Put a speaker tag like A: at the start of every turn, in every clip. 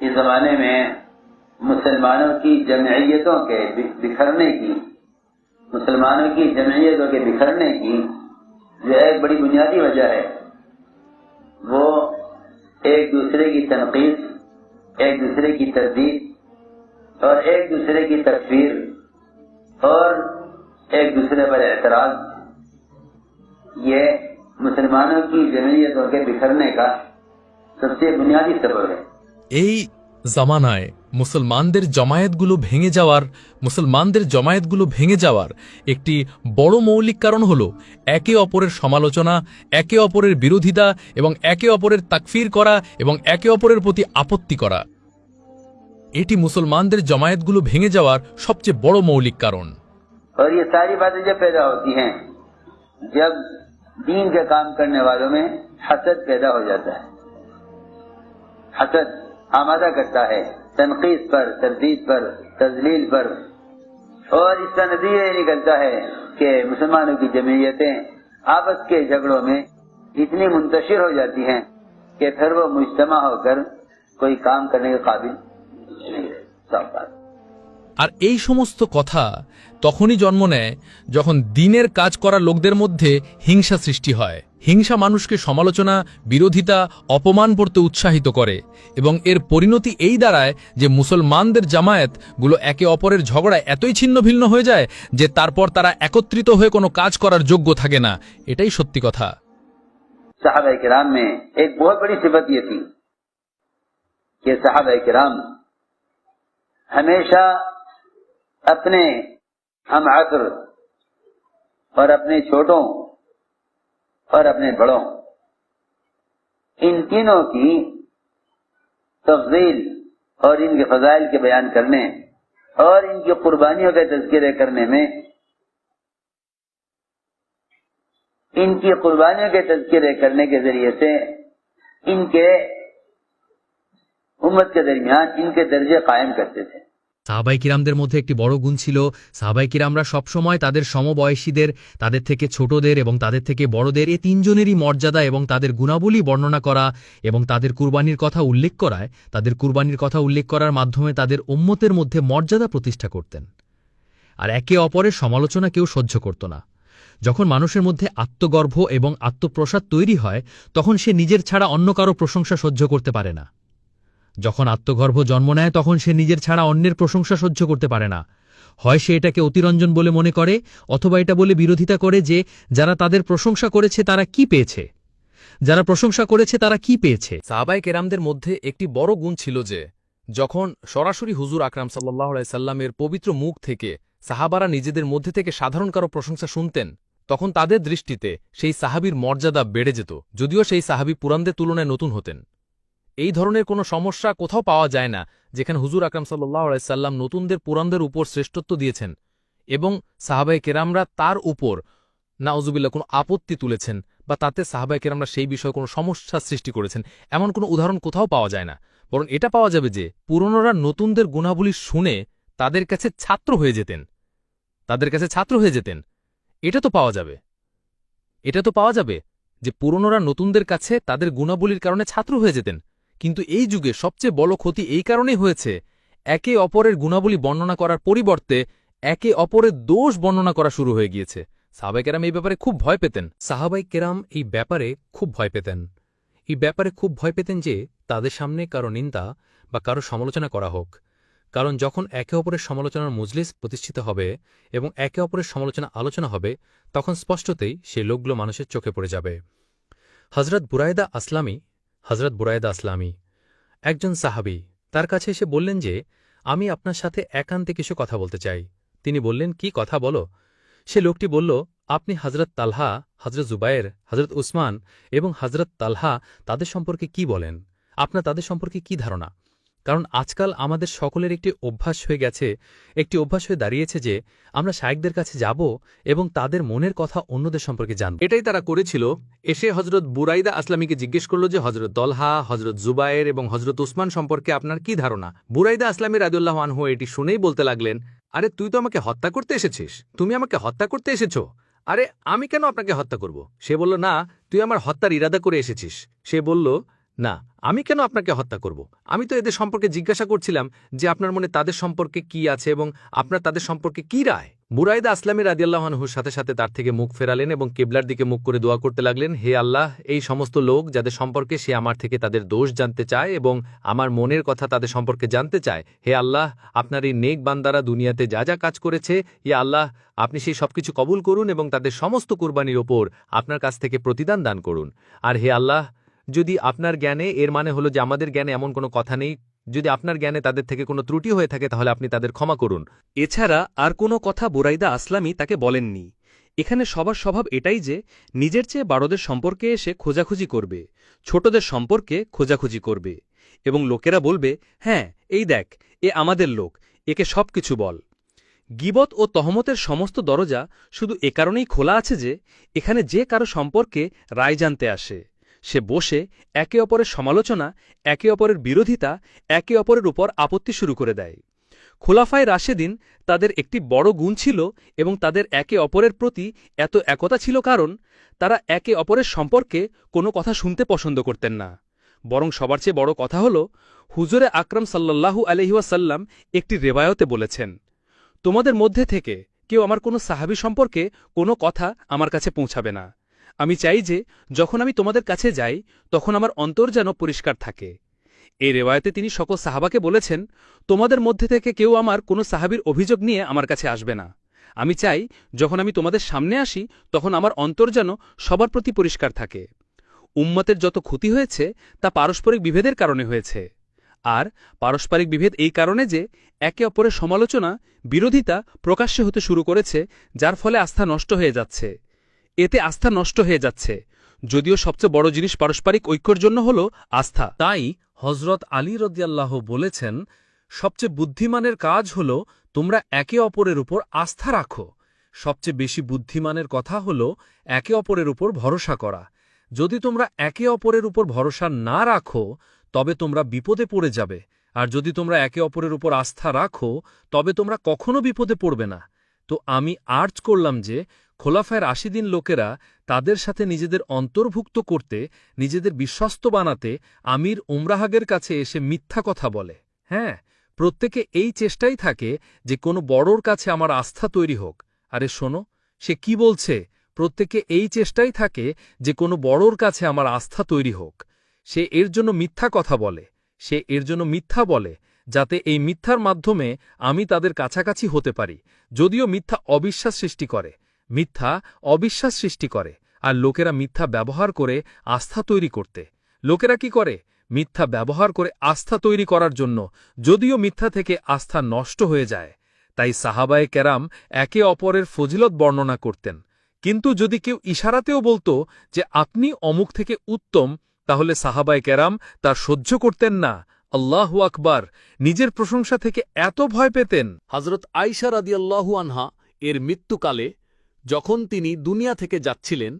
A: اس زمانے میں مسلمانوں کی جمعیتوں کے بکھرنے کی، مسلمانوں کی جمعیتوں کے بکھرنے کی جو ایک بڑی بنیادی وجہ ہے، وہ ایک دوسرے کی تنقید، ایک دوسرے کی تردید اور ایک دوسرے کی تصویر اور ایک دوسرے پر اعتراض۔ یہ مسلمانوں کی جمعیتوں کے بکھرنے کا سب سے بنیادی سبب ہے۔
B: এই জামানায় মুসলমানদের জমায়েতগুলো ভেঙে যাওয়ার মুসলমানদের জমায়েতগুলো ভেঙে যাওয়ার একটি বড় মৌলিক কারণ হল একে অপরের সমালোচনা একে অপরের বিরোধিতা এবং একে অপরের তাকফির করা এবং একে অপরের প্রতি আপত্তি করা এটি মুসলমানদের জমায়েতগুলো ভেঙে যাওয়ার সবচেয়ে বড় মৌলিক কারণ
A: और ये सारी बातें जब पैदा होती हैं जब दीन का काम करने वालों में हसद पैदा हो जाता है हसद آمادہ کرتا ہے، تنقید پر، تردید پر تزلیل پر۔ اور اس کا نتیجہ یہ نکلتا ہے کہ مسلمانوں کی جمعیتیں آپس کے جھگڑوں میں اتنی منتشر ہو جاتی ہیں کہ پھر وہ مجتمع ہو کر کوئی کام کرنے کے قابل نہیں رہے
B: আর এই সমস্ত কথা তখনই জন্ম নেয় যখন দিনের কাজ করা লোকদের মধ্যে হিংসা সৃষ্টি হয় হিংসা মানুষকে সমালোচনা বিরোধিতা অপমান করতে উৎসাহিত করে এবং এর পরিণতি এই দাঁড়ায় যে মুসলমানদের জামায়াতগুলো একে অপরের ঝগড়ায় এতই ছিন্ন ভিন্ন হয়ে যায় যে তারপর তারা একত্রিত হয়ে কোনো কাজ করার যোগ্য থাকে না এটাই সত্যি কথা
A: साहब कराम में एक बहुत बड़ी सिफत ये थी कि साहब कराम हमेशा اپنے ہم عصر اور اپنے چھوٹوں اور اپنے بڑوں، ان تینوں کی تفضیل اور ان کے فضائل کے بیان کرنے اور ان کی قربانیوں کے تذکرے کرنے میں، ان کی قربانیوں کے تذکرے کرنے کے ذریعے سے ان کے امت کے درمیان ان کے درجے قائم کرتے تھے۔
C: সাহাবাই কিরামদের মধ্যে একটি বড় গুণ ছিল সাহাবাই কিরামরা সবসময় তাদের সমবয়সীদের, তাদের থেকে ছোটদের এবং তাদের থেকে বড়দের, এ তিনজনেরই মর্যাদা এবং তাদের গুণাবলী বর্ণনা করা এবং তাদের কুরবানির কথা উল্লেখ করায়, তাদের কুরবানির কথা উল্লেখ করার মাধ্যমে তাদের উম্মতের মধ্যে মর্যাদা প্রতিষ্ঠা করতেন। আর একে অপরের সমালোচনা কেউ সহ্য করত না। যখন মানুষের মধ্যে আত্মগর্ভ এবং আত্মপ্রসাদ তৈরি হয়, তখন সে নিজের ছাড়া অন্য কারও প্রশংসা সহ্য করতে পারে না। যখন আত্মগর্ভ জন্ম নেয়, তখন সে নিজের ছাড়া অন্যের প্রশংসা সহ্য করতে পারে না। হয় সে এটাকে অতিরঞ্জন বলে মনে করে, অথবা এটা বলে বিরোধিতা করে যে, যারা তাদের প্রশংসা করেছে, তারা কি পেয়েছে? যারা প্রশংসা করেছে, তারা কি পেয়েছে?
B: সাহাবাই কেরামদের মধ্যে একটি বড় গুণ ছিল যে, যখন সরাসরি হুজুর আকরাম সাল্লাহ সাল্লামের পবিত্র মুখ থেকে সাহাবারা নিজেদের মধ্যে থেকে সাধারণ কারও প্রশংসা শুনতেন, তখন তাদের দৃষ্টিতে সেই সাহাবির মর্যাদা বেড়ে যেত, যদিও সেই সাহাবি পুরানদের তুলনায় নতুন হতেন। এই ধরনের কোনো সমস্যা কোথাও পাওয়া যায় না, যেখানে হুজুর আকরাম সাল্লাহ সাল্লাম নতুনদের পুরানদের উপর শ্রেষ্ঠত্ব দিয়েছেন এবং সাহাবাই কেরামরা তার উপর নাউজুবিল্লা কোনো আপত্তি তুলেছেন বা তাতে সাহাবাই কেরামরা সেই বিষয়ে কোনো সমস্যা সৃষ্টি করেছেন। এমন কোনো উদাহরণ কোথাও পাওয়া যায় না। বরং এটা পাওয়া যাবে যে, পুরনোরা নতুনদের গুণাবলী শুনে তাদের কাছে ছাত্র হয়ে যেতেন। তাদের কাছে ছাত্র হয়ে যেতেন। এটা তো পাওয়া যাবে। এটা তো পাওয়া যাবে যে, পুরনোরা নতুনদের কাছে তাদের গুণাবলীর কারণে ছাত্র হয়ে যেতেন। কিন্তু এই যুগে সবচেয়ে বড় ক্ষতি এই কারণেই হয়েছে, একে অপরের গুণাবলী বর্ণনা করার পরিবর্তে একে অপরের দোষ বর্ণনা করা শুরু হয়ে গিয়েছে। সাহাবাই কেরাম এই ব্যাপারে খুব ভয় পেতেন। সাহাবাই কেরাম এই ব্যাপারে খুব ভয় পেতেন। এই ব্যাপারে খুব ভয় পেতেন যে তাদের সামনে কারও নিন্দা বা কারও সমালোচনা করা হোক। কারণ যখন একে অপরের সমালোচনার মজলিস প্রতিষ্ঠিত হবে এবং একে অপরের সমালোচনা আলোচনা হবে, তখন স্পষ্টতেই সেই লোকগুলো মানুষের চোখে পড়ে যাবে। হজরত বুরায়দা আসলামী হজরত বুরায়দা আসলামী, একজন সাহাবি, তার কাছে এসে বললেন যে, আমি আপনার সাথে একান্তে কিছু কথা বলতে চাই। তিনি বললেন, কি কথা বলো? সে লোকটি বলল, আপনি হজরত তালহা হজরত জুবায়ের হজরত উসমান এবং হজরত তালহা তাদের সম্পর্কে কি বলেন? আপনার তাদের সম্পর্কে কি ধারণা? কারণ আজকাল আমাদের সকলের একটি অভ্যাস হয়ে গেছে, একটি অভ্যাস হয়ে দাঁড়িয়েছে যে আমরা শায়েকদের কাছে যাব এবং তাদের মনের কথা অন্যদের সম্পর্কে জানব। এটাই তারা করেছিল। এসে হজরত বুরাইদা আসলামীকে জিজ্ঞেস করল যে হজরত দলহা হজরত জুবায়ের এবং হজরত উসমান সম্পর্কে আপনার কি ধারণা? বুরাইদা আসলামী রাজুল্লাহ আনহু এটি শুনেই বলতে লাগলেন, আরে, তুই তো আমাকে হত্যা করতে এসেছিস। তুমি আমাকে হত্যা করতে এসেছ। আরে, আমি কেন আপনাকে হত্যা করব? সে বলল, না, তুই আমার হত্যার ইরাদা করে এসেছিস। সে বলল না, আমি কেন আপনাকে হত্যা করব? আমি তো এদের সম্পর্কে জিজ্ঞাসা করছিলাম যে আপনার মনে তাদের সম্পর্কে কি আছে এবং আপনার তাদের সম্পর্কে কি রায়? বুরাইদা আসলামী রাদিয়াল্লাহানহুর সাথে সাথে তার থেকে মুখ ফেরালেন এবং কেবলার দিকে মুখ করে দোয়া করতে লাগলেন, হে আল্লাহ, এই সমস্ত লোক যাদের সম্পর্কে সে আমার থেকে তাদের দোষ জানতে চায় এবং আমার মনের কথা তাদের সম্পর্কে জানতে চায়, হে আল্লাহ, আপনার এই নেক বান্দারা দুনিয়াতে যা যা কাজ করেছে হে আল্লাহ, আপনি সেই সবকিছু কবুল করুন এবং তাদের সমস্ত কুরবানির ওপর আপনার কাছ থেকে প্রতিদান দান করুন। আর হে আল্লাহ যদি আপনার জ্ঞানে এর মানে হলো যে আমাদের জ্ঞানে এমন কোনো কথা নেই, যদি আপনার জ্ঞানে তাদের থেকে কোনো ত্রুটি হয়ে থাকে, তাহলে আপনি তাদের ক্ষমা করুন।
D: এছাড়া আর কোনো কথা বুরাইদা আসলামী তাকে বলেননি। এখানে সবার স্বভাব এটাই যে, নিজের চেয়ে বারোদের সম্পর্কে এসে খোঁজাখুঁজি করবে, ছোটদের সম্পর্কে খোঁজাখুঁজি করবে এবং লোকেরা বলবে হ্যাঁ এই দেখ, এ আমাদের লোক, একে সব কিছু বল। গিবত ও তহমতের সমস্ত দরজা শুধু এ কারণেই খোলা আছে যে, এখানে যে কারও সম্পর্কে রায় জানতে আসে। সে বসে একে অপরের সমালোচনা, একে অপরের বিরোধিতা, একে অপরের উপর আপত্তি শুরু করে দেয়। খোলাফায় রাশেদিন তাদের একটি বড় গুণ ছিল এবং তাদের একে অপরের প্রতি এত একতা ছিল কারণ তারা একে অপরের সম্পর্কে কোনো কথা শুনতে পছন্দ করতেন না। বরং সবার চেয়ে বড় কথা হল, হুজুরে আকরাম সাল্লাল্লাহু আলহিউসাল্লাম একটি রেবায়তে বলেছেন, তোমাদের মধ্যে থেকে কেউ আমার কোনো সাহাবি সম্পর্কে কোনো কথা আমার কাছে পৌঁছাবে না। আমি চাই যে, যখন আমি তোমাদের কাছে যাই, তখন আমার অন্তর যেন পরিষ্কার থাকে। এই রেওয়ায়তে তিনি সকল সাহাবাকে বলেছেন, তোমাদের মধ্যে থেকে কেউ আমার কোনো সাহাবির অভিযোগ নিয়ে আমার কাছে আসবে না। আমি চাই, যখন আমি তোমাদের সামনে আসি, তখন আমার অন্তর যেন সবার প্রতি পরিষ্কার থাকে। উম্মতের যত ক্ষতি হয়েছে, তা পারস্পরিক বিভেদের কারণে হয়েছে। আর পারস্পরিক বিভেদ এই কারণে যে, একে অপরের সমালোচনা, বিরোধিতা প্রকাশ্যে হতে শুরু করেছে, যার ফলে আস্থা নষ্ট হয়ে যাচ্ছে। এতে আস্থা নষ্ট হয়ে যাচ্ছে। যদিও সবচেয়ে বড় জিনিস পারস্পরিক ঐক্যর জন্য হল আস্থা।
B: তাই হজরত আলী রদিয়াল্লাহ বলেছেন, সবচেয়ে বুদ্ধিমানের কাজ হল তোমরা একে অপরের উপর আস্থা রাখো। সবচেয়ে বেশি বুদ্ধিমানের কথা হল একে অপরের উপর ভরসা করা। যদি তোমরা একে অপরের উপর ভরসা না রাখো, তবে তোমরা বিপদে পড়ে যাবে। আর যদি তোমরা একে অপরের উপর আস্থা রাখো, তবে তোমরা কখনো বিপদে পড়বে না। তো আমি আর্জ করলাম যে খোলাফায়ের আশি দিন লোকেরা তাদের সাথে নিজেদের অন্তর্ভুক্ত করতে, নিজেদের বিশ্বস্ত বানাতে আমির উমরাহাগের কাছে এসে মিথ্যা কথা বলে। হ্যাঁ প্রত্যেকে এই চেষ্টাই থাকে যে কোনো বড়র কাছে আমার আস্থা তৈরি হোক। আরে শোনো, সে কি বলছে? প্রত্যেকে এই চেষ্টাই থাকে যে কোনো বড়র কাছে আমার আস্থা তৈরি হোক। সে এর জন্য মিথ্যা কথা বলে। সে এর জন্য মিথ্যা বলে, যাতে এই মিথ্যার মাধ্যমে আমি তাদের কাছাকাছি হতে পারি, যদিও মিথ্যা অবিশ্বাস সৃষ্টি করে। মিথ্যা অবিশ্বাস সৃষ্টি করে, আর লোকেরা মিথ্যা ব্যবহার করে আস্থা তৈরি করতে। লোকেরা কি করে? মিথ্যা ব্যবহার করে আস্থা তৈরি করার জন্য, যদিও মিথ্যা থেকে আস্থা নষ্ট হয়ে যায়। তাই সাহাবায়ে কেরাম একে অপরের ফজিলত বর্ণনা করতেন। কিন্তু যদি কেউ ইশারাতেও বলতো যে আপনি অমুক থেকে উত্তম, তাহলে সাহাবায় কেরাম তা সহ্য করতেন না। আল্লাহু আকবার, নিজের প্রশংসা থেকে এত ভয় পেতেন।
E: হজরত আইসা রাদিয়াল্লাহু আনহা এর মৃত্যুকালে যখন তিনি দুনিয়া থেকে যাচ্ছিলেন,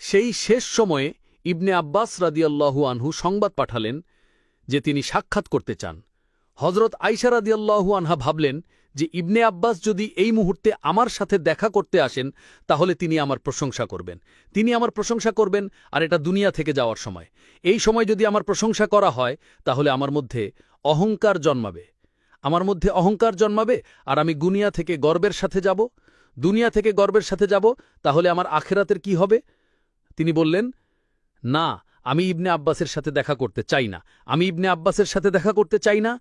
E: সেই শেষ সময়ে ইবনে আব্বাস রাদিয়াল্লাহু আনহু সংবাদ পাঠালেন যে তিনি সাক্ষাৎ করতে চান। হজরত আইসা রাদিয়াল্লাহু আনহা ভাবলেন যে ইবনে আব্বাস যদি এই মুহূর্তে আমার সাথে দেখা করতে আসেন, তাহলে তিনি আমার প্রশংসা করবেন। তিনি আমার প্রশংসা করবেন, আর এটা দুনিয়া থেকে যাওয়ার সময়। এই সময় যদি আমার প্রশংসা করা হয়, তাহলে আমার মধ্যে অহংকার জন্মাবে। আমার মধ্যে অহংকার জন্মাবে, আর আমি গুনিয়া থেকে গর্বের সাথে যাব। দুনিয়া থেকে গর্বের সাথে যাব, তাহলে আমার আখেরাতের কি হবে? তিনি বললেন, না, আমি ইবনে আব্বাসের সাথে দেখা করতে চাই না। আমি ইবনে আব্বাসের সাথে দেখা করতে চাই না?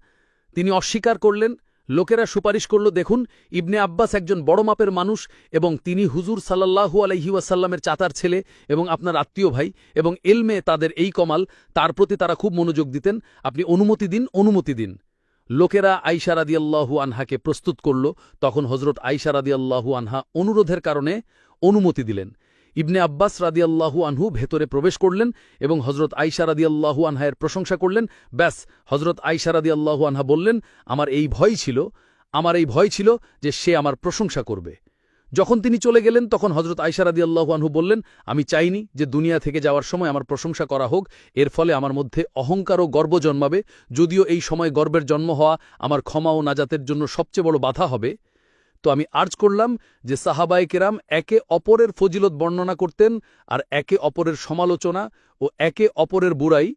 E: তিনি অস্বীকার করলেন, লোকেরা সুপারিশ করল, দেখুন, ইবনে আব্বাস একজন বড় মাপের মানুষ এবং তিনি হুজুর সাল্লাহু আলহিউসাল্লামের চাতার ছেলে এবং আপনার আত্মীয় ভাই এবং এলমে তাদের এই কমাল, তার প্রতি তারা খুব মনোযোগ দিতেন। আপনি অনুমতি দিন অনুমতি দিন। লোকেরা আইসা রাদিয়াল্লাহু আনহাকে প্রস্তুত করল, তখন হজরত আইসা রাদিয়াল্লাহু আনহা অনুরোধের কারণে অনুমতি দিলেন। ইবনে আব্বাস রাদিয়াল্লাহু আনহু ভেতরে প্রবেশ করলেন এবং হজরত আইসা রাদিয়াল্লাহু আনহায়ের প্রশংসা করলেন। ব্যাস হজরত আইসা রাদিয়াল্লাহু আনহা বললেন, আমার এই ভয় ছিল, আমার এই ভয় ছিল যে সে আমার প্রশংসা করবে। যখন তিনি চলে গেলেন, তখন হজরত আইসা রাদিয়াল্লাহু আনহু বললেন, আমি চাইনি যে দুনিয়া থেকে যাওয়ার সময় আমার প্রশংসা করা হোক। এর ফলে আমার মধ্যে অহংকার ও গর্ব জন্মাবে। যদিও এই সময় গর্বের জন্ম হওয়া আমার ক্ষমা ও নাজাতের জন্য সবচেয়ে বড় বাধা হবে। তো আমি আর্জ করলাম যে সাহাবায় কেরাম একে অপরের ফজিলত বর্ণনা করতেন আর একে অপরের সমালোচনা ও একে অপরের বুড়াই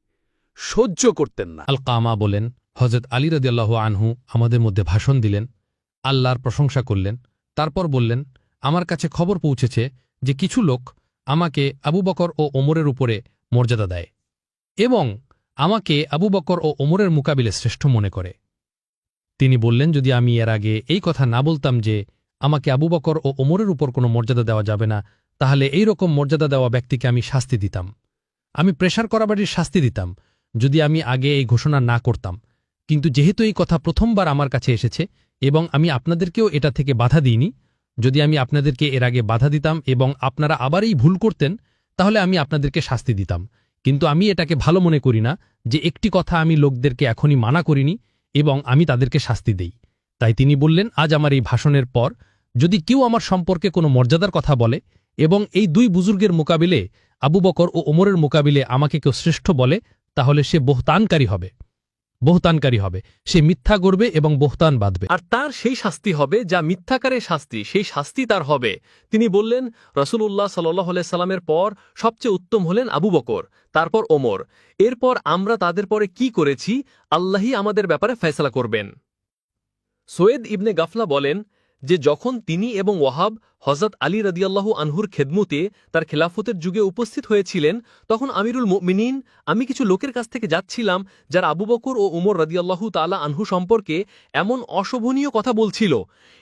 F: সহ্য করতেন না।
G: আল কামা বলেন হজরত আলী রদিয়াল্লাহ আনহু আমাদের মধ্যে ভাষণ দিলেন, আল্লাহর প্রশংসা করলেন। তারপর বললেন আমার কাছে খবর পৌঁছেছে যে কিছু লোক আমাকে আবু বকর ও ওমরের উপরে মর্যাদা দেয় এবং আমাকে আবু বকর ও ওমরের মোকাবিলে শ্রেষ্ঠ মনে করে। তিনি বললেন, যদি আমি এর আগে এই কথা না বলতাম যে আমাকে আবু বকর ও ওমরের উপর কোনো মর্যাদা দেওয়া যাবে না, তাহলে এই রকম মর্যাদা দেওয়া ব্যক্তিকে আমি শাস্তি দিতাম। আমি প্রেশার করাবাড়ির শাস্তি দিতাম, যদি আমি আগে এই ঘোষণা না করতাম। কিন্তু যেহেতু এই কথা প্রথমবার আমার কাছে এসেছে এবং আমি আপনাদেরকেও এটা থেকে বাধা দিইনি যদি আমি আপনাদেরকে এর আগে বাধা দিতাম এবং আপনারা আবার এই ভুল করতেন, তাহলে আমি আপনাদেরকে শাস্তি দিতাম। কিন্তু আমি এটাকে ভালো মনে করি না যে একটি কথা আমি লোকদেরকে এখনই মানা করিনি এবং আমি তাদেরকে শাস্তি দেই। তাই তিনি বললেন, আজ আমার এই ভাষণের পর যদি কেউ আমার সম্পর্কে কোনো মর্যাদার কথা বলে এবং এই দুই বুজুর্গের মোকাবিলে, আবু বকর ও ওমরের মোকাবিলে আমাকে কেউ শ্রেষ্ঠ বলে, তাহলে সে বহুতানকারী হবে। বহুতানকারী হবে। সে মিথ্যা করবে এবং বহতান বাঁধবে।
F: আর তার সেই শাস্তি হবে যা মিথ্যাকারের শাস্তি। সেই শাস্তি তার হবে। তিনি বললেন রসুল্লাহ সাল্লাহ সাল্লামের পর সবচেয়ে উত্তম হলেন আবু বকর, তারপর ওমর। এরপর আমরা তাদের পরে কি করেছি? আল্লাহি আমাদের ব্যাপারে ফেসলা করবেন। সৈয়দ ইবনে গাফলা বলেন যে যখন তিনি এবং ওয়াহাব হজরত আলী রদিয়াল্লাহু আনহুর খেদমুতে তার খেলাফতের যুগে উপস্থিত হয়েছিলেন, তখন আমিরুল মিনীন আমি কিছু লোকের কাছ থেকে যাচ্ছিলাম, যারা আবু বকর ও উমর রদিয়াল্লাহু তালা আনহু সম্পর্কে এমন অশোভনীয় কথা বলছিল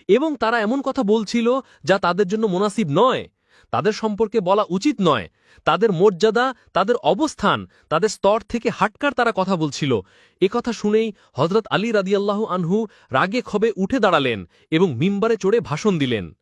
F: এবং তারা এমন কথা বলছিল যা তাদের জন্য মোনাসিব নয়। তাদের সম্পর্কে বলা উচিত নয়। তাদের মর্যাদা, তাদের অবস্থান, তাদের স্তর থেকে হাটকার তারা কথা বলছিল। এ কথা শুনেই হজরত আলী রাদিয়াল্লাহু আনহু রাগে ক্ষোভে উঠে দাঁড়ালেন এবং মিম্বারে চড়ে ভাষণ দিলেন।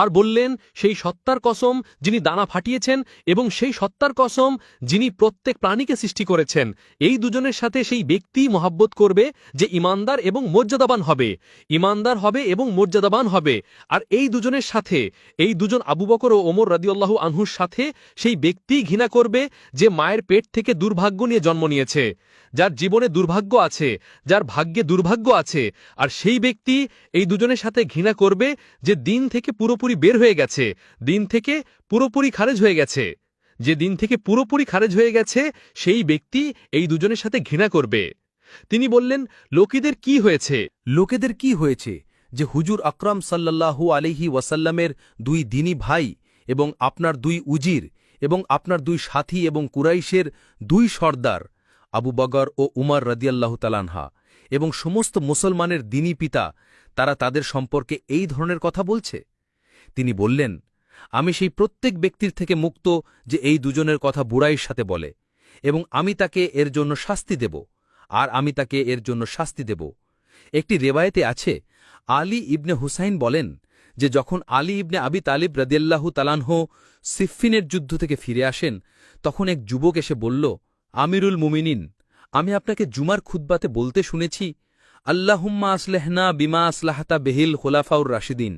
F: আর বললেন, সেই সত্তার কসম যিনি দানা ফাটিয়েছেন এবং সেই সত্তার কসম যিনি প্রত্যেক প্রাণীকে সৃষ্টি করেছেন, এই দুজনের সাথে সেই ব্যক্তি মহাব্বত করবে যে ইমানদার এবং মর্যাদাবান হবে, ইমানদার হবে এবং মর্যাদাবান হবে। আর এই দুজনের সাথে, এই দুজন আবু বকর ও ওমর রাদিউল্লাহু আনহুর সাথে সেই ব্যক্তি ঘৃণা করবে যে মায়ের পেট থেকে দুর্ভাগ্য নিয়ে জন্ম নিয়েছে, যার জীবনে দুর্ভাগ্য আছে, যার ভাগ্যে দুর্ভাগ্য আছে। আর সেই ব্যক্তি এই দুজনের সাথে ঘৃণা করবে যে দিন থেকে পুরোপুরি বের হয়ে গেছে। দিন থেকে পুরোপুরি খারেজ হয়ে গেছে। যে দিন থেকে পুরোপুরি খারেজ হয়ে গেছে, সেই ব্যক্তি এই দুজনের সাথে ঘৃণা করবে। তিনি বললেন, লোকেদের কি হয়েছে?
B: লোকেদের কি হয়েছে? যে হুজুর আকরাম সাল্লাল্লাহু আলিহি ওয়াসাল্লামের দুই দিনী ভাই এবং আপনার দুই উজির এবং আপনার দুই সাথী এবং কুরাইশের দুই সর্দার, আবু বগর ও উমার রদিয়াল্লাহ তালানহা এবং সমস্ত মুসলমানের দিনী পিতা, তারা তাদের সম্পর্কে এই ধরনের কথা বলছে? তিনি বললেন, আমি সেই প্রত্যেক ব্যক্তির থেকে মুক্ত যে এই দুজনের কথা বুড়াইয়ের সাথে বলে, এবং আমি তাকে এর জন্য শাস্তি দেব, আর আমি তাকে এর জন্য শাস্তি দেব। একটি রেবায়েতে আছে, আলী ইবনে হুসাইন বলেন যে, যখন আলী ইবনে আবি তালিব রদিয়াল্লাহু তালানহ সিফিনের যুদ্ধ থেকে ফিরে আসেন, তখন এক যুবক এসে বলল, আমিরুল মুমিনিন, আমি আপনাকে জুমার খুদ্বাতে বলতে শুনেছি, আল্লাহুম্মা আসলেহনা বিমা আসলাহাতা বেহিল খোলাফাউর রাশিদিন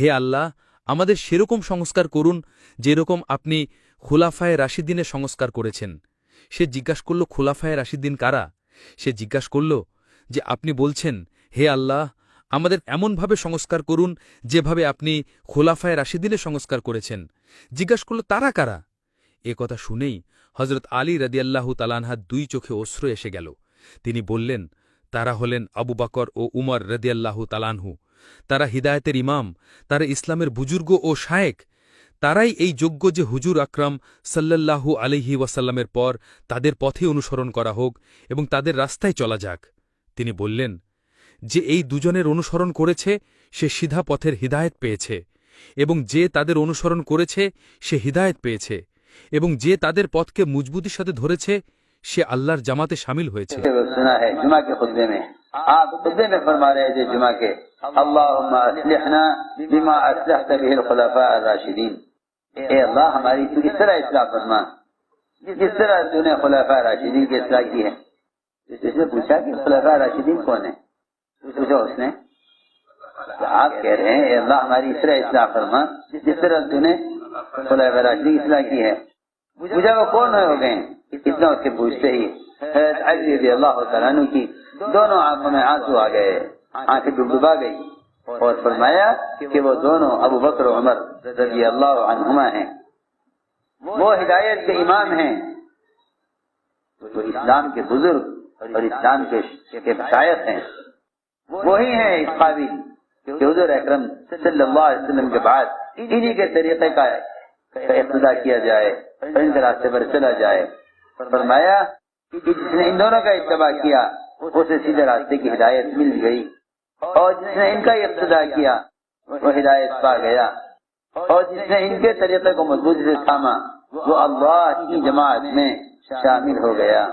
B: হে আল্লাহ, আমাদের সেরকম সংস্কার করুন যেরকম আপনি খোলাফায় রাশিদিনের সংস্কার করেছেন। সে জিজ্ঞাস করল, খোলাফায় রাশিদ্দিন কারা? সে জিজ্ঞাস করল যে, আপনি বলছেন, হে আল্লাহ, আমাদের এমনভাবে সংস্কার করুন যেভাবে আপনি খোলাফায় রাশিদিনের সংস্কার করেছেন। জিজ্ঞাস করল, তারা কারা? এ কথা শুনেই হজরত আলী রদিয়াল্লাহু তালানহার দুই চোখে অশ্রু এসে গেল। তিনি বললেন, তারা হলেন আবু বাকর ও উমর রদিয়াল্লাহু তালানহু তারা হিদায়তের ইমাম, তারা ইসলামের বুজুর্গ ও শায়েক। তারাই এই যোগ্য যে হুজুর আকরাম সাল্লাল্লাহু আলহি ওয়াসাল্লামের পর তাদের পথে অনুসরণ করা হোক এবং তাদের রাস্তায় চলা যাক। তিনি বললেন, যে এই দুজনের অনুসরণ করেছে, সে সিধা পথের হিদায়ত পেয়েছে, এবং যে তাদের অনুসরণ করেছে, সে হিদায়ত পেয়েছে, এবং যে তাদের পথকে মজবুতির সাথে ধরেছে, সে আল্লাহর জামাতে সামিল হয়েছে।
A: آپ خطبے میں فرما رہے تھے جمعہ کے، اللہم اسلحنا بما اسلحت به الخلفاء الراشدین۔ اے اللہ ہماری تو اس طرح اصلاح فرما، جس طرح تو نے خلفاء راشدین کی اصلاح کی ہے۔ اس نے پوچھا کہ خلفاء راشدین کون ہے پوچھا اس نے آپ کہہ رہے ہیں، اے اللہ ہماری اس طرح اصلاح فرما، جس طرح تو نے خلفاء راشدین کی اصلاح کی ہے۔ پوچھا وہ کون ہو گئے؟ ہیں اتنا اس کے پوچھتے ہی حضرت علی اللہ تعالیٰ کی دونوں آنکھوں میں آنسو آ گئے، آنکھیں ڈبڈبا گئی اور فرمایا کہ وہ دونوں ابو بکر و عمر رضی اللہ عنہما ہیں۔ وہ ہدایت کے امام ہیں۔ تو اسلام کے بزرگ اور اسلام کے شاید ہیں۔ وہی ہیں اس قابل کہ حضور اکرم صلی اللہ علیہ وسلم کے بعد انہی کے طریقے کا اقتدا کیا جائے اور ان کے راستے پر چلا جائے۔ فرمایا کہ جس نے ان دونوں کا اتباع کیا اسے سیدھے راستے کی ہدایت مل گئی اور جس نے ان کا اقتدا کیا، وہ ہدایت پا گیا۔ اور جس نے ان کے طریقے کو مضبوطی سے تھاما، وہ اللہ کی جماعت میں شامل ہو گیا۔